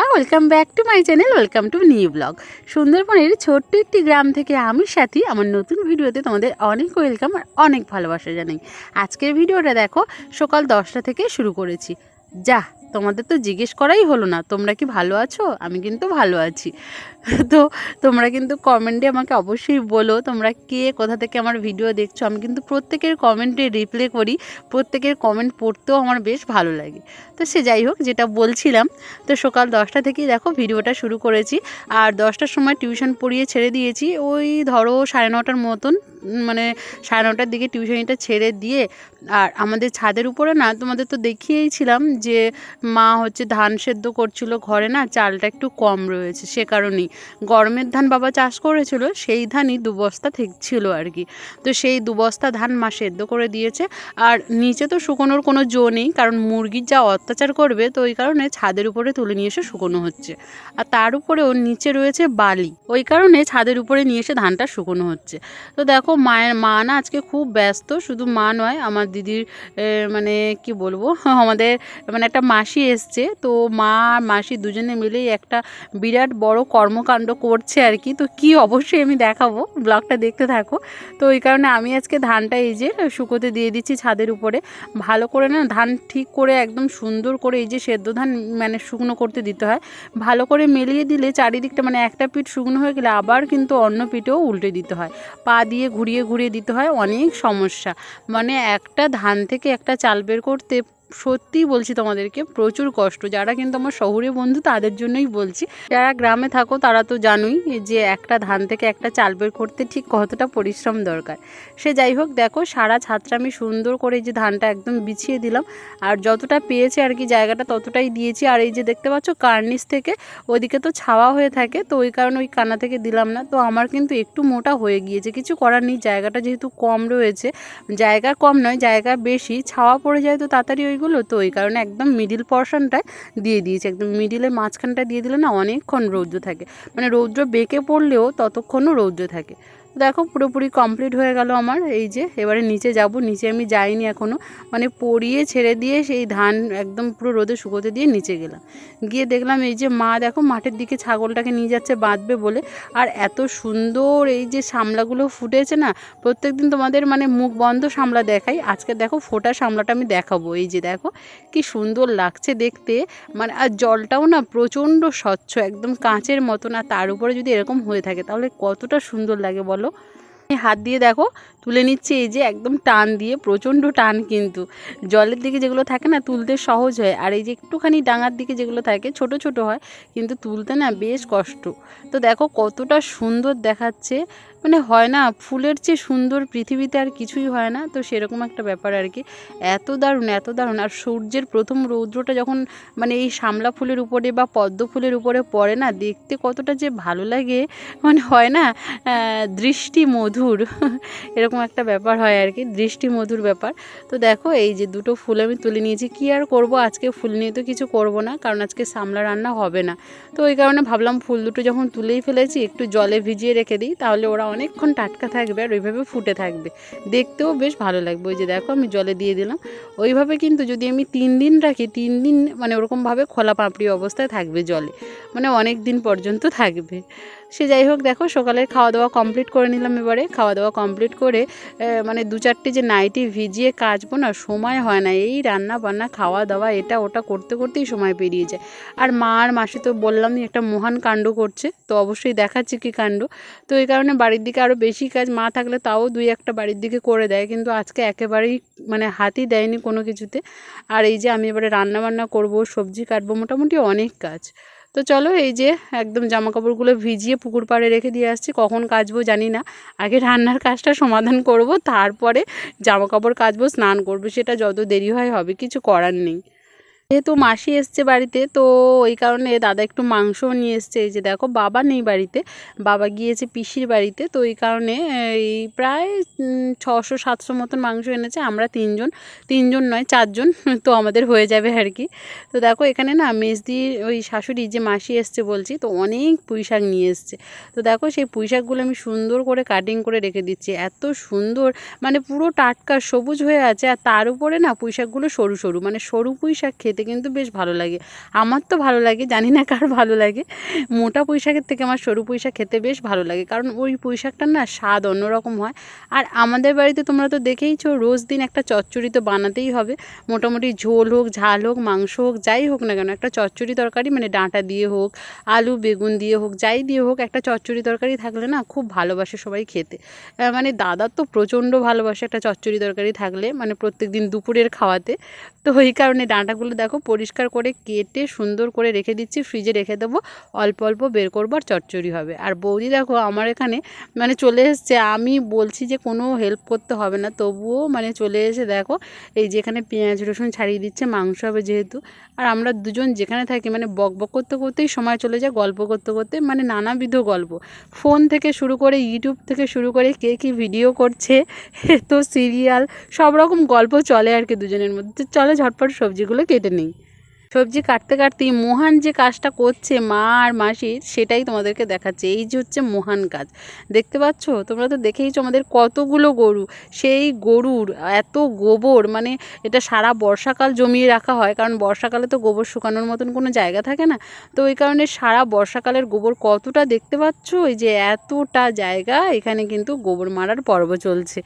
বন্ধুরা welcome back to my channel welcome to new blog সুন্দরবনের ছোট্ট একটি গ্রাম থেকে আমি সাথী, আমার নতুন ভিডিওতে তোমাদের অনেক ওয়েলকাম আর অনেক ভালোবাসা জানাই। আজকের ভিডিওটা দেখো, সকাল দশটা থেকে শুরু করেছি। যা তোমাদের তো জিজ্ঞেস করাই হলো না, তোমরা কি ভালো আছো? আমি কিন্তু ভালো আছি। তো তোমরা কিন্তু কমেন্টে আমাকে অবশ্যই বলো, তোমরা কে, কোথা থেকে আমার ভিডিও দেখছ? আমি কিন্তু প্রত্যেকের কমেন্টে রিপ্লে করি, প্রত্যেকের কমেন্ট পড়তেও আমার বেশ ভালো লাগে। তো সে যাই হোক, যেটা বলছিলাম, তো সকাল দশটা থেকেই দেখো ভিডিওটা শুরু করেছি, আর দশটার সময় টিউশন পড়িয়ে ছেড়ে দিয়েছি, ওই ধরো সাড়ে নটার মতন মানে সাড়ে নটার দিকে টিউশনিটা ছেড়ে দিয়ে, আর আমাদের ছাদের উপরে না, তোমাদের তো দেখিয়েইছিলাম যে মা হচ্ছে ধান সেদ্ধ করছিল ঘরে না, চালটা একটু কম রয়েছে, সে কারণেই। গরমের ধান বাবা চাষ করেছিল, সেই ধানই দু বস্তা ছিল আর কি। তো সেই দু বস্তা ধান মা সেদ্ধ করে দিয়েছে, আর নিচে তো শুকোনোর কোনো জো নেই, কারণ মুরগির যা অত্যাচার করবে, তো ওই কারণে ছাদের উপরে তুলে নিয়ে এসে শুকোনো হচ্ছে। আর তার উপরেও নিচে রয়েছে বালি, ওই কারণে ছাদের উপরে নিয়ে এসে ধানটা শুকোনো হচ্ছে। তো দেখো মায়ের, মা না আজকে খুব ব্যস্ত, শুধু মা নয়, আমার দিদির মানে কি বলব, আমাদের মানে একটা মাসি এসছে, তো মা আর মাসি দুজনে মিলেই একটা বিরাট বড় কর্মকাণ্ড করছে আর কি। তো কি অবশ্যই আমি দেখাবো, ব্লগটা দেখতে থাকো। তো ওই কারণে আমি আজকে ধানটা এই যে শুকোতে দিয়ে দিচ্ছি ছাদের উপরে। ভালো করে না ধান ঠিক করে একদম সুন্দর করে এই যে সেদ্ধ ধান মানে শুকনো করতে দিতে হয়। ভালো করে মেলিয়ে দিলে চারিদিকটা মানে একটা পিঠ শুকনো হয়ে গেলে আবার কিন্তু অন্য পিঠেও উল্টে দিতে হয়। পা দিয়ে ঘুরিয়ে ঘুরিয়ে দিতে হয়, অনেক সমস্যা। মানে একটা ধান থেকে একটা চাল বের করতে সত্যিই বলছি তোমাদেরকে, প্রচুর কষ্ট। যারা কিন্তু আমার শহরে বন্ধু, তাদের জন্যই বলছি। যারা গ্রামে থাকো, তারা তো জানোই যে একটা ধান থেকে একটা চাল বের করতে ঠিক কতটা পরিশ্রম দরকার। সে যাই হোক, দেখো, সারা ছাদটা আমি সুন্দর করে যে ধানটা একদম বিছিয়ে দিলাম। আর যতটা পেয়েছে আর কি জায়গাটা, ততটাই দিয়েছি। আর এই যে দেখতে পাচ্ছ, কার্নিস থেকে ওদিকে তো ছাওয়া হয়ে থাকে, তো ওই কারণে ওই কানা থেকে দিলাম না। তো আমার কিন্তু একটু মোটা হয়ে গিয়েছে, কিছু করার নেই। জায়গাটা যেহেতু কম রয়েছে, জায়গা কম নয়, জায়গা বেশি। ছাওয়া পড়ে যায় তো তাড়াতাড়ি ওইগুলো তো ওই কারণে একদম মিডিল পর্শনটায় দিয়ে দিয়েছি। একদম মিডিলের মাঝখানটা দিয়ে দিলে না অনেকক্ষণ রৌদ্র থাকে। মানে রৌদ্র বেঁকে পড়লেও ততক্ষণও রৌদ্র থাকে। দেখো, পুরোপুরি কমপ্লিট হয়ে গেল আমার। এই যে, এবারে নিচে যাব। নিচে আমি যাইনি এখনও মানে পড়িয়ে ছেড়ে দিয়ে সেই ধান একদম পুরো রোদে শুকোতে দিয়ে নিচে গেলাম। গিয়ে দেখলাম এই যে মা, দেখো, মাঠের দিকে ছাগলটাকে নিয়ে যাচ্ছে বাঁধবে বলে। আর এত সুন্দর এই যে সামলাগুলো ফুটেছে না প্রত্যেক দিন তোমাদের মানে মুখ বন্ধ সামলা দেখাই। আজকে দেখো, ফোটা সামলাটা আমি দেখাবো। এই যে দেখো, কি সুন্দর লাগছে দেখতে। মানে আর জলটাও না প্রচণ্ড স্বচ্ছ, একদম কাঁচের মতো না। তার উপরে যদি এরকম হয়ে থাকে, তাহলে কতটা সুন্দর লাগে বলো? আমি হাত দিয়ে দেখো তুলে নিচ্ছে, এই যে একদম টান দিয়ে, প্রচণ্ড টান কিন্তু। জলের দিকে যেগুলো থাকে না, তুলতে সহজ হয়। আর এই যে একটুখানি ডাঙার দিকে যেগুলো থাকে, ছোট ছোট হয়, কিন্তু তুলতে না বেশ কষ্ট। তো দেখো কতটা সুন্দর দেখাচ্ছে। মানে হয় না, ফুলের চেয়ে সুন্দর পৃথিবীতে আর কিছুই হয় না। তো সেরকম একটা ব্যাপার আর কি। এত দারুণ এত দারুণ। আর সূর্যের প্রথম রৌদ্রটা যখন মানে এই শামলা ফুলের উপরে বা পদ্ম ফুলের উপরে পড়ে না, দেখতে কতটা যে ভালো লাগে। মানে হয় না দৃষ্টি মধুর এরকম একটা ব্যাপার হয় আর কি দৃষ্টি মধুর ব্যাপার। তো দেখো, এই যে দুটো ফুল আমি তুলে নিয়েছি, কি আর করব? আজকে ফুল নিয়ে তো কিছু করব না, কারণ আজকে সামলা রান্না হবে না। তো ওই কারণে ভাবলাম ফুল দুটো যখন তুলেই ফেলেছি, একটু জলে ভিজিয়ে রেখে দিই, তাহলে ওরা অনেকক্ষণ টাটকা থাকবে আর ওইভাবে ফুটে থাকবে। দেখতেও বেশ ভালো লাগবে। ওই যে দেখো, আমি জলে দিয়ে দিলাম। ওইভাবে কিন্তু যদি আমি তিন দিন রাখি, তিন দিন মানে ওরকমভাবে খোলা পাঁপড়ি অবস্থায় থাকবে জলে। মানে অনেক দিন পর্যন্ত থাকবে। সে যাই হোক, দেখো সকালের খাওয়া দাওয়া কমপ্লিট করে নিলাম এবারে। খাওয়া দাওয়া কমপ্লিট করে মানে দু চারটে যে নাইটি ভিজিয়ে কাচবো না, সময় হয় না। এই রান্না বান্না খাওয়া দাওয়া এটা ওটা করতে করতেই সময় পেরিয়ে যায়। আর মা আর মাসে তো বললামই একটা মহান কাণ্ড করছে, তো অবশ্যই দেখাচ্ছি কি কাণ্ড। তো এই কারণে বাড়ির দিকে আরও বেশি কাজ, মা থাকলে তাও দুই একটা বাড়ির দিকে করে দেয়, কিন্তু আজকে একেবারেই মানে হাতই দেয়নি কোনো কিছুতে। আর এই যে আমি এবারে রান্না বান্না করব, সবজি কাটবো, মোটামুটি অনেক কাজ। তো চলো এই যে একদম জামা কাপড়গুলো ভিজিয়ে পুকুর পাড়ে রেখে দিয়ে আসছি, কখন কাচবো জানি না। আগে রান্নার কাজটা সমাধান করব, তারপরে জামা কাপড় কাচবো, স্নান করব, সেটা যত দেরি হয় হবে, কিছু করার নেই। যেহেতু মাসি এসছে বাড়িতে, তো ওই কারণে দাদা একটু মাংসও নিয়ে এসছে। এই যে দেখো, বাবা নেই বাড়িতে, বাবা গিয়েছে পিসির বাড়িতে, তো এই কারণে, এই প্রায় ছশো, সাতশো মতন মাংস এনেছে, আমরা তিনজন তিনজন নয়, চারজন, তো আমাদের হয়ে যাবে আর কি। তো দেখো, এখানে না মেজদির ওই শাশুড়ি, যে মাসি এসছে বলছি, তো অনেক পুঁই শাক নিয়ে এসছে। তো দেখো, সেই পুঁই শাকগুলো আমি সুন্দর করে কাটিং করে রেখে দিচ্ছি, এত সুন্দর মানে পুরো টাটকা, সবুজ হয়ে আছে, আর তার উপরে না পুঁই শাকগুলো সরু সরু মানে সরু পুঁই শাক খেতে কিন্তু বেশ ভালো লাগে। আমার তো ভালো লাগে, জানি না কার ভালো লাগে। মোটা পুঁই থেকে আমার সরু পুঁই খেতে বেশ ভালো লাগে, কারণ ওই পুঁই না স্বাদ অন্যরকম হয়। আর আমাদের বাড়িতে তোমরা তো দেখেইছো, রোজ দিন একটা চচ্চড়ি তো বানাতেই হবে। মোটামুটি ঝোল হোক, ঝাল হোক, মাংস হোক, যাই হোক না কেন, একটা চচ্চড়ি তরকারি মানে ডাঁটা দিয়ে হোক, আলু, বেগুন দিয়ে হোক, যাই দিয়ে হোক, একটা চচ্চড়ি তরকারি থাকলে না খুব ভালোবাসে সবাই খেতে। মানে দাদার তো প্রচণ্ড ভালোবাসে একটা চচ্চড়ি তরকারি থাকলে মানে প্রত্যেক দিন দুপুরের খাওয়াতে। তো ওই কারণে ডাঁটাগুলো দেখো পরিষ্কার করে কেটে সুন্দর করে রেখে দিচ্ছি, ফ্রিজে রেখে দেবো। অল্প অল্প বের করব আর চচ্চড়ি হবে। আর বৌদি দেখো আমার এখানে মানে চলে এসছে। আমি বলছি যে কোনো হেল্প করতে হবে না, তবুও মানে চলে এসে দেখো এই যেখানে পেঁয়াজ, রসুন ছাড়িয়ে দিচ্ছে, মাংস হবে যেহেতু। আর আমরা দুজন যেখানে থাকি মানে বক বক করতে করতেই সময় চলে যায়, গল্প করতে করতে মানে নানাবিধ গল্প। ফোন থেকে শুরু করে ইউটিউব থেকে শুরু করে কে কী ভিডিও করছে, তো সিরিয়াল সব রকম গল্প চলে আর কি দুজনের মধ্যে। চলে ঝটপট সবজিগুলো কেটে নিই নেই সবজি কাটতে কাটতেই মহান যে কাজটা করছে মা আর মাসির সেটাই তোমাদেরকে দেখাচ্ছে। এই যে হচ্ছে মহান কাজ। দেখতে পাচ্ছ? তোমরা তো দেখেইছো আমাদের কতগুলো গরু। সেই গরুর এত গোবর মানে এটা সারা বর্ষাকাল জমিয়ে রাখা হয়, কারণ বর্ষাকালে তো গোবর শুকানোর মতন কোনো জায়গা থাকে না। তো ওই কারণে সারা বর্ষাকালের গোবর কতটা দেখতে পাচ্ছ? এই যে এতটা জায়গা, এখানে কিন্তু গোবর মারার পর্ব চলছে।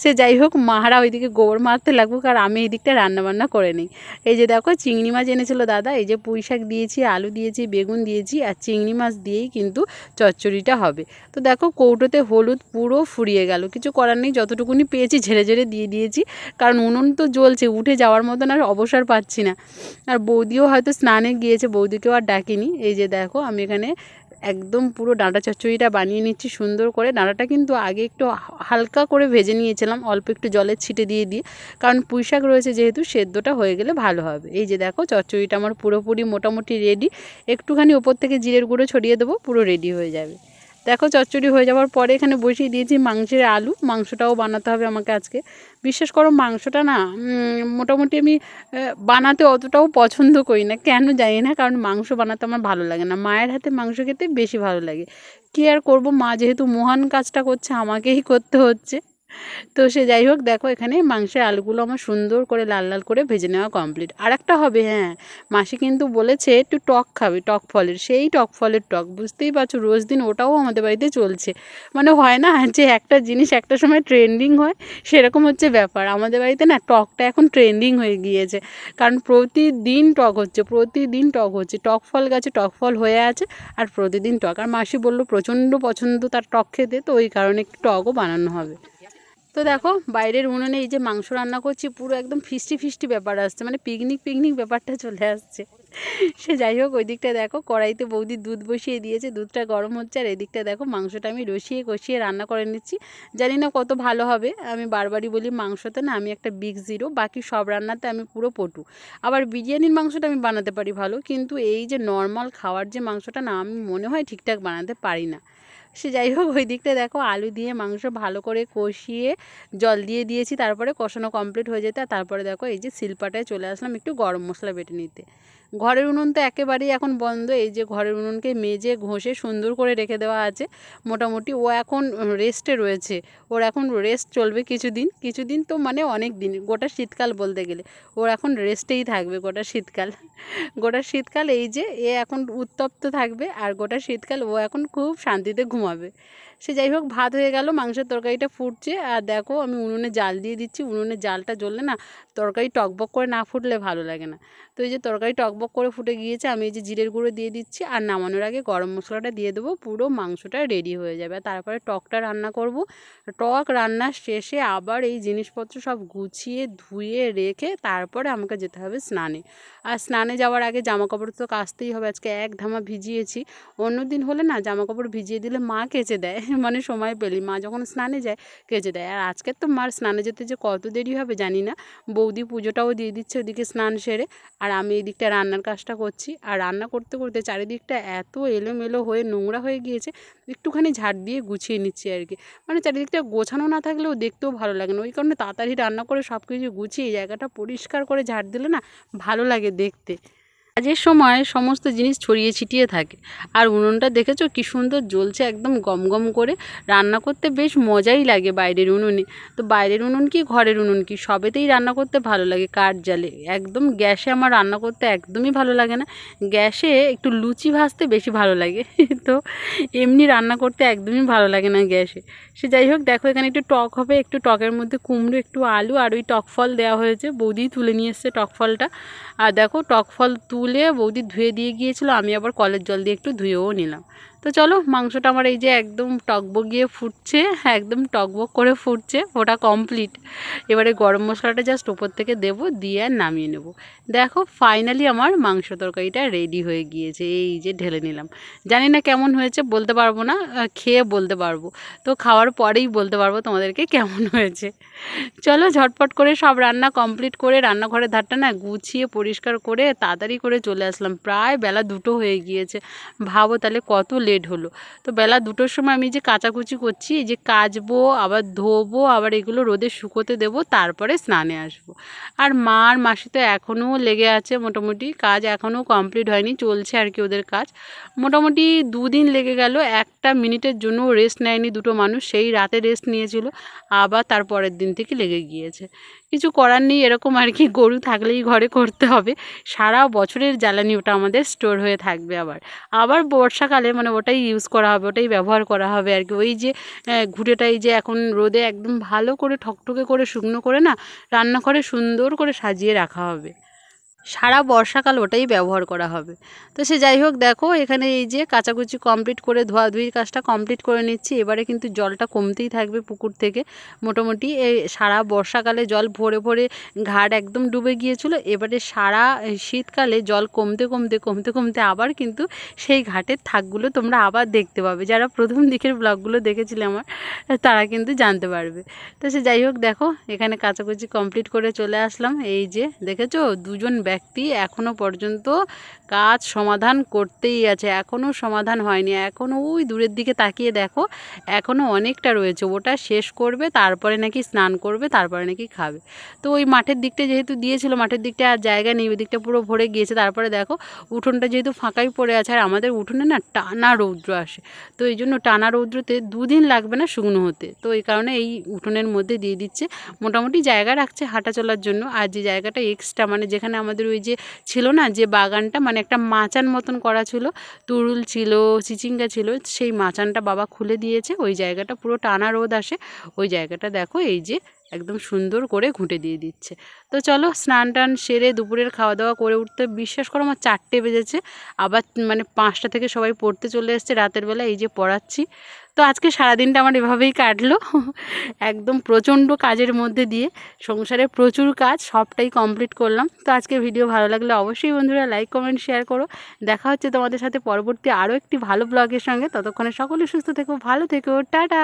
সে যাই হোক, মাহারা ওইদিকে গোবর মারতে লাগুক আর আমি এই দিকটা রান্নাবান্না করে নিই। এই যে দেখো, চিংড়ি মাছ এনেছিল দাদা, এই যে পুঁই শাক দিয়েছি, আলু দিয়েছি, বেগুন দিয়েছি আর চিংড়ি মাছ দিয়েই কিন্তু চচ্চড়িটা হবে। তো দেখো কৌটোতে হলুদ পুরো ফুরিয়ে গেল। কিছু করার নেই, যতটুকুনি পেয়েছি ঝেড়ে ঝেড়ে দিয়ে দিয়েছি। কারণ উনুন তো জ্বলছে, উঠে যাওয়ার মতন আর অবসর পাচ্ছি না। আর বৌদিও হয়তো স্নানে গিয়েছে, বৌদিকেও আর ডাকিনি। এই যে দেখো আমি এখানে একদম পুরো ডাঁটা চচ্চড়িটা বানিয়ে নিচ্ছি সুন্দর করে। ডাঁটাটা কিন্তু আগে একটু হালকা করে ভেজে নিয়েছিলাম, অল্প একটু জলের ছিটে দিয়ে দিয়ে। কারণ পুঁই শাক রয়েছে যেহেতু, সেদ্ধটা হয়ে গেলে ভালো হবে। এই যে দেখো, চচ্চড়িটা আমার পুরোপুরি মোটামুটি রেডি একটুখানি ওপর থেকে জিরের গুঁড়ো ছড়িয়ে দেবো, পুরো রেডি হয়ে যাবে। দেখো চচ্চড়ি হয়ে যাওয়ার পরে এখানে বসিয়ে দিয়েছি মাংসের আলু। মাংসটাও বানাতে হবে আমাকে আজকে। বিশ্বাস করো মাংসটা না মোটামুটি আমি বানাতে অতটাও পছন্দ করি না। কেন জানি না, কারণ মাংস বানাতে আমার ভালো লাগে না। মায়ের হাতে মাংস খেতে বেশি ভালো লাগে। কী আর করব? মা যেহেতু মহান কাজটা করছে, আমাকেই করতে হচ্ছে। তো সে যাই হোক, দেখো এখানে মাংসের আলুগুলো আমার সুন্দর করে লাল লাল করে ভেজে নেওয়া কমপ্লিট আর একটা হবে হ্যাঁ মাসি কিন্তু বলেছে একটু টক খাবে, টক ফলের, সেই টক ফলের টক, বুঝতেই পারছ, রোজ দিন ওটাও আমাদের বাড়িতে চলছে। মানে হয় না যে একটা জিনিস একটা সময় ট্রেন্ডিং হয়, সেরকম হচ্ছে ব্যাপার। আমাদের বাড়িতে না টকটা এখন ট্রেন্ডিং হয়ে গিয়েছে, কারণ প্রতিদিন টক হচ্ছে, প্রতিদিন টক হচ্ছে, টক ফল গাছে টক ফল হয়ে আছে আর প্রতিদিন টক। আর মাসি বলল, প্রচণ্ড পছন্দ তার টক খেতে তো ওই কারণে একটু টকও বানানো হবে। তো দেখো, বাইরের উনুনে এই যে মাংস রান্না করছি, পুরো একদম ফিস্টি ফিস্টি ব্যাপার আসছে মানে পিকনিক পিকনিক ব্যাপারটা চলে আসছে। সে যাই হোক, ওই দিকটা দেখো, কড়াইতে বৌদি দুধ বসিয়ে দিয়েছে, দুধটা গরম হচ্ছে, আর এদিকটা দেখো, মাংসটা আমি রসিয়ে কষিয়ে রান্না করে নিচ্ছি। জানি না কত ভালো হবে, আমি বারবারই বলি মাংসতে না, আমি একটা বিগ জিরো বাকি সব রান্নাতে আমি পুরো পটু। আবার বিরিয়ানির মাংসটা আমি বানাতে পারি ভালো, কিন্তু এই যে নর্মাল খাওয়ার যে মাংসটা না, আমি মনে হয় ঠিকঠাক বানাতে পারি না। সে যাই হোক ওই দিকটা দেখো, আলু দিয়ে মাংস ভালো করে কষিয়ে জল দিয়ে দিয়েছি, তারপরে কষানো কমপ্লিট হয়ে যেতে, আর তারপরে দেখো, এই যে শিলপাটায় চলে আসলাম একটু গরম মশলা বেটে নিতে। ঘরের উনুন তো একেবারেই এখন বন্ধ, এই যে ঘরের উনুনকে মেজে ঘষে সুন্দর করে রেখে দেওয়া আছে। মোটামুটি ও এখন রেস্টে রয়েছে। ওর এখন রেস্ট চলবে কিছুদিন কিছুদিন তো মানে অনেক দিন, গোটা শীতকাল বলতে গেলে। ওর এখন রেস্টেই থাকবে গোটা শীতকাল। গোটা শীতকাল এই যে এ এখন উত্তপ্ত থাকবে আর গোটা শীতকাল ও এখন খুব শান্তিতে ঘুমাবে। সে যাই হোক, ভাত হয়ে গেল, মাংসের তরকারিটা ফুটছে আর দেখো আমি উনুনে জাল দিয়ে দিচ্ছি। উনুনে জালটা জ্বললে না তরকারি টকবক করে না ফুটলে ভালো লাগে না। তো এই যে তরকারি টকবক করে ফুটে গিয়েছে, আমি এই যে জিরের গুঁড়ো দিয়ে দিচ্ছি আর নামানোর আগে গরম মশলাটা দিয়ে দেবো, পুরো মাংসটা রেডি হয়ে যাবে। তারপরে টকটা রান্না করব। টক রান্নার শেষে আবার এই জিনিসপত্র সব গুছিয়ে, ধুয়ে, রেখে তারপরে আমাকে যেতে হবে স্নানে। আর স্নানে যাওয়ার আগে জামা কাপড় তো কাচতেই হবে, আজকে এক ধামা ভিজিয়েছি। অন্য দিন হলে না জামা কাপড় ভিজিয়ে দিলে মা কেচে দেয় মানে সময় পেলি। মা যখন স্নানে যায়, কেচে দেয়। আর আজকে তো মার স্নানে যেতে যে কত দেরি হবে জানি না। বৌদি পুজোটাও দিয়ে দিচ্ছে ওদিকে স্নান সেরে। আর আমি এদিকটা রান্নার কাজটা করছি। আর রান্না করতে করতে চারিদিকটা এত এলোমেলো হয়ে নোংরা হয়ে গিয়েছে, একটুখানি ঝাড় দিয়ে গুছিয়ে নিচ্ছি আর কি। মানে চারিদিকটা গোছানো না থাকলেও দেখতেও ভালো লাগে না। ওই কারণে তাড়াতাড়ি রান্না করে সব কিছু গুছিয়ে, জায়গাটা পরিষ্কার করে ঝাড় দিলে না ভালো লাগে দেখতে। কাজের সময় সমস্ত জিনিস ছড়িয়ে ছিটিয়ে থাকে। আর উনুনটা দেখেছ কি সুন্দর জ্বলছে একদম গম গম করে। রান্না করতে বেশ মজাই লাগে বাইরের উনুনে। তো বাইরের উনুন কি, ঘরের উনুন কি? সবেতেই রান্না করতে ভালো লাগে কাঠ জালে একদম গ্যাসে আমার রান্না করতে একদমই ভালো লাগে না। গ্যাসে একটু লুচি ভাজতে বেশি ভালো লাগে। তো এমনি রান্না করতে একদমই ভালো লাগে না গ্যাসে। সে যাই হোক, দেখো এখানে একটু টক হবে, একটু টকের মধ্যে কুমড়ো, একটু আলু আর ওই টক ফল দেওয়া হয়েছে। বৌদি তুলে নিয়ে এসছে টক ফলটা। আর দেখো টক ফল তুলে বৌদি ধুয়ে দিয়ে গিয়েছিল আমি আবার কলের জল দিয়ে একটু ধুয়েও নিলাম। তো চলো, মাংসটা আমার এই যে একদম টকবগিয়ে ফুটছে হ্যাঁ একদম টকবক করে ফুটছে, ওটা কমপ্লিট এবারে গরম মশলাটা জাস্ট ওপর থেকে দেবো, দিয়ে আর নামিয়ে নেব। দেখো ফাইনালি আমার মাংস তরকারিটা রেডি হয়ে গিয়েছে, এই যে ঢেলে নিলাম। জানি না কেমন হয়েছে, বলতে পারব না খেয়ে বলতে পারব। তো খাওয়ার পরেই বলতে পারব তোমাদেরকে কেমন হয়েছে। চলো, ঝটপট করে সব রান্না কমপ্লিট করে রান্নাঘরের ধারটা না গুছিয়ে পরিষ্কার করে তাড়াতাড়ি করে চলে আসলাম। প্রায় বেলা দুটো হয়ে গিয়েছে। ভাবো তাহলে কত লেট হলো। তো বেলা দুটোর সময় আমি যে কাচাকুচি করছি, এই যে কাচবো, আবার ধোবো, আবার এগুলো রোদে শুকোতে দেবো, তারপরে স্নানে আসব। আর মা আর মাসি তো এখনও লেগে আছে মোটামুটি, কাজ এখনও কমপ্লিট হয়নি, চলছে আর কি ওদের কাজ। মোটামুটি দুদিন লেগে গেল, একটা মিনিটের জন্য রেস্ট নেয়নি দুটো মানুষ, সেই রাতে রেস্ট নিয়েছিল, আবার তার পরের দিন থেকে লেগে গিয়েছে। কিছু করার নেই, এরকম আর কি গরু থাকলেই ঘরে করতে হবে। সারা বছরের জ্বালানি ওটা আমাদের স্টোর হয়ে থাকবে আবার। আবার বর্ষাকালে মানে ওটাই ইউজ করা হবে, ওটাই ব্যবহার করা হবে আর কি। ওই যে ঘুরেটাই যে এখন রোদে একদম ভালো করে ঠকঠকে করে শুকনো করে না, রান্নাঘরে সুন্দর করে সাজিয়ে রাখা হবে। সারা বর্ষাকাল ওটাই ব্যবহার করা হবে। তো সে যাই হোক, দেখো এখানে এই যে কাচাকুচি কমপ্লিট করে ধোয়া ধোয়াধুয়ির কাজটা কমপ্লিট করে নিচ্ছি। এবারে কিন্তু জলটা কমতেই থাকবে পুকুর থেকে। মোটামুটি এই সারা বর্ষাকালে জল ভরে ভরে ঘাট একদম ডুবে গিয়েছিল। এবারে সারা শীতকালে জল কমতে কমতে কমতে কমতে আবার কিন্তু সেই ঘাটের থাকগুলো তোমরা আবার দেখতে পাবে। যারা প্রথম দিকের ব্লগগুলো দেখেছিলে আমার, তারা কিন্তু জানতে পারবে। তো সে যাই হোক, দেখো এখানে কাচাকুচি কমপ্লিট করে চলে আসলাম। এই যে দেখেছ? দুজন ব্যক্তি এখনও পর্যন্ত কাজ সমাধান করতেই আছে। এখনও সমাধান হয়নি। এখনও ওই দূরের দিকে তাকিয়ে দেখো এখনও অনেকটা রয়েছে। ওটা শেষ করবে, তারপরে নাকি স্নান করবে, তারপরে নাকি খাবে। তো ওই মাঠের দিকটা যেহেতু দিয়েছিল, মাঠের দিকটা আর জায়গা নেই ওই দিকটা পুরো ভরে গিয়েছে। তারপরে দেখো, উঠোনটা যেহেতু ফাঁকাই পড়ে আছে আর আমাদের উঠোনে না টানা রৌদ্র আসে। তো এই জন্য টানা রৌদ্রতে দুদিন লাগবে না শুকনো হতে। তো এই কারণে এই উঠোনের মধ্যে দিয়ে দিচ্ছে। মোটামুটি জায়গা রাখছে হাঁটা চলার জন্য। আর যে জায়গাটা এক্সট্রা মানে যেখানে আমাদের ওই যে ছিল না, যে বাগানটা মানে একটা মাচান মতন করা ছিল, তুরুল ছিল, চিচিঙ্গা ছিল, সেই মাচানটা বাবা খুলে দিয়েছে, ওই জায়গাটা পুরো টানা রোদ আসে, ওই জায়গাটা দেখো এই যে একদম সুন্দর করে ঘুঁটে দিয়ে দিচ্ছে। তো চলো স্নান টান সেরে দুপুরের খাওয়া দাওয়া করে উঠতে বিশ্বাস করো আমার চারটে বেজেছে, আবার মানে পাঁচটা থেকে সবাই পড়তে চলে এসছে, রাতের বেলা এই যে পড়াচ্ছি। তো আজকে সারাদিনটা আমার এভাবেই কাটলো। একদম প্রচণ্ড কাজের মধ্যে দিয়ে সংসারে প্রচুর কাজ, সবটাই কমপ্লিট করলাম। তো আজকে ভিডিও ভালো লাগলে অবশ্যই বন্ধুরা লাইক কমেন্ট শেয়ার করো। দেখা হচ্ছে তোমাদের সাথে পরবর্তী আরও একটি ভালো ব্লগের সঙ্গে। ততক্ষণে সকলে সুস্থ থেকো, ভালো থেকো, টাটা!